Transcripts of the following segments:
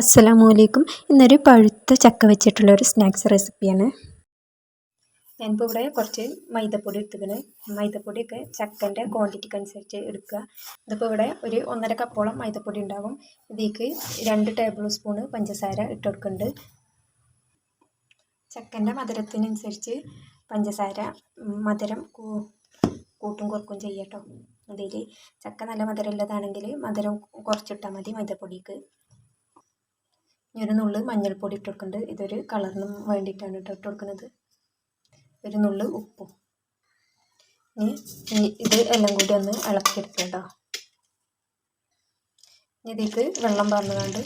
അസ്സലാമു അലൈക്കും. ഇന്നൊരു പഴുത്ത ചക്ക വെച്ചിട്ടുള്ള ഒരു സ്നാക്സ് റെസിപ്പിയാണ്. ഞാനിപ്പോൾ ഇവിടെ കുറച്ച് മൈദപ്പൊടി എടുത്തുക്കണ് മൈദപ്പൊടിയൊക്കെ ചക്കന്റെ ക്വാണ്ടിറ്റിക്ക് അനുസരിച്ച് എടുക്കുക. ഇതിപ്പോൾ ഇവിടെ ഒരു ഒന്നര കപ്പോളം മൈദപ്പൊടി ഉണ്ടാകും ഇതിലേക്ക് രണ്ട് ടേബിൾ സ്പൂണ് പഞ്ചസാര ഇട്ട് കൊടുക്കുന്നുണ്ട്. ചക്കന്റെ മധുരത്തിനനുസരിച്ച് പഞ്ചസാര മധുരം കൂട്ടും കുറക്കും ചെയ്യട്ടോ അതിൽ ചക്ക നല്ല മധുരമുള്ളതാണെങ്കിൽ മധുരം കുറച്ചിട്ടാൽ മതി മൈദപ്പൊടിക്ക്. ഇനി ഒരു നുള്ള് മഞ്ഞൾപ്പൊടി ഇട്ട് കൊടുക്കുന്നുണ്ട്. ഇതൊരു കളറിന് വേണ്ടിയിട്ടാണ് കേട്ടോ ഇട്ട് കൊടുക്കുന്നത്. ഒരു നുള്ള് ഉപ്പും. ഇനി ഇത് എല്ലാം കൂടി ഒന്ന് ഇളക്കിയെടുക്കുക കേട്ടോ. ഇനി ഇതിലേക്ക് വെള്ളം പറഞ്ഞുകൊണ്ട്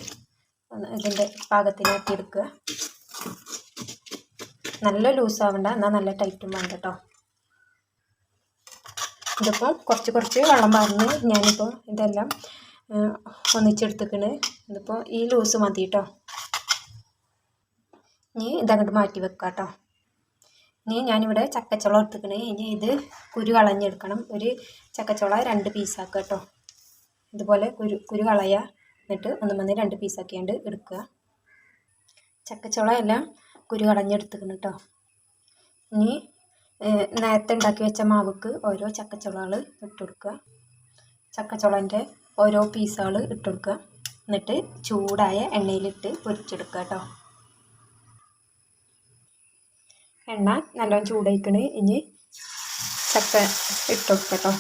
ഇതിന്റെ പാകത്തിനാക്കിയെടുക്കുക നല്ല ആവണ്ട. എന്നാൽ നല്ല ടൈറ്റും വേണ്ട കേട്ടോ. ഇതിപ്പോൾ കുറച്ച് കുറച്ച് വെള്ളം പറഞ്ഞ് ഞാനിപ്പോൾ ഇതെല്ലാം ഒന്നിച്ചെടുത്തേക്കണ് ഇതിപ്പോൾ ഈ ലൂസ് മതി കേട്ടോ. ഇനി ഇതങ്ങോട്ട് മാറ്റി വെക്കുക കേട്ടോ ഇനി ഞാനിവിടെ ചക്കച്ചോളം എടുത്തിക്കണേ. ഇനി ഇത് കുരു കളഞ്ഞെടുക്കണം. ഒരു ചക്കച്ചോള രണ്ട് പീസാക്കുക കേട്ടോ. ഇതുപോലെ കുരു കുരു കളയുക എന്നിട്ട് ഒന്ന് വന്ന് രണ്ട് പീസാക്കിയാണ്ട് എടുക്കുക. ചക്കച്ചോള എല്ലാം കുരു കളഞ്ഞെടുത്തിക്കണം കേട്ടോ. ഇനി നേരത്തെ ഉണ്ടാക്കി വെച്ച മാവുക്ക് ഓരോ ചക്കച്ചുളകൾ ഇട്ട് കൊടുക്കുക. ചക്കച്ചുളന്റെ ഓരോ പീസുകൾ ഇട്ട് കൊടുക്കുക. എന്നിട്ട് ചൂടായ എണ്ണയിലിട്ട് പൊരിച്ചെടുക്കുക കേട്ടോ. എണ്ണ നല്ലോണം ചൂടായിക്കണ്. ഇനി ചക്ക ഇട്ട് കൊടുക്കുക കേട്ടോ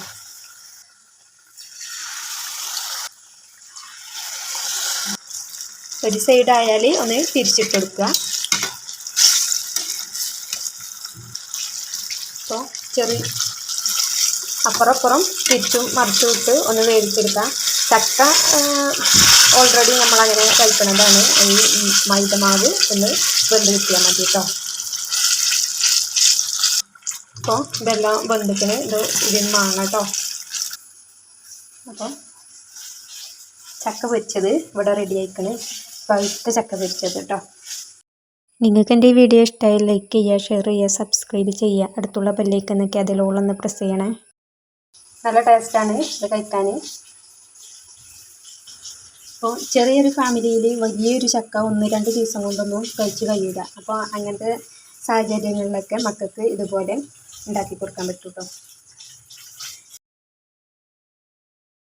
ഒരു സൈഡായാൽ ഒന്ന് തിരിച്ചിട്ട് കൊടുക്കുക അപ്പോൾ ചെറിയ അപ്പുറപ്പുറം അപ്പുറം തിരിച്ചും മറിച്ചും ഇട്ട് ഒന്ന് വേവിച്ചെടുക്കാം. ചക്ക ഓൾറെഡി നമ്മളങ്ങനെ കഴിക്കണതാണ്. ഈ മൈദമാവ് ഒന്ന് വെന്ത് കിട്ടിയാൽ മതി കേട്ടോ അപ്പോൾ ഇതെല്ലാം ബന്ധുക്കിന് ഇത് ഇതിന് മാങ്ങ കേട്ടോ. അപ്പോൾ ചക്ക പൊരിച്ചത് ഇവിടെ റെഡി ആയിക്കണ്. പഴുത്ത ചക്ക പൊരിച്ചത് കേട്ടോ. നിങ്ങൾക്ക് എന്റെ ഈ വീഡിയോ ഇഷ്ടമായി ലൈക്ക് ചെയ്യുക ഷെയർ ചെയ്യുക സബ്സ്ക്രൈബ് ചെയ്യുക. അടുത്തുള്ള ബെല്ലേക്ക് എന്നൊക്കെ അതിലോളൊന്ന് പ്രസ് ചെയ്യണേ. നല്ല ടേസ്റ്റാണ് ഇത് കഴിക്കാൻ അപ്പോൾ ചെറിയൊരു ഫാമിലിയിൽ വലിയൊരു ചക്ക ഒന്ന് രണ്ട് ദിവസം കൊണ്ടൊന്നും കഴിച്ച് കഴിയില്ല അപ്പോൾ അങ്ങനത്തെ സാഹചര്യങ്ങളിലൊക്കെ മക്കൾക്ക് ഇതുപോലെ ഉണ്ടാക്കി കൊടുക്കാൻ പറ്റും കേട്ടോ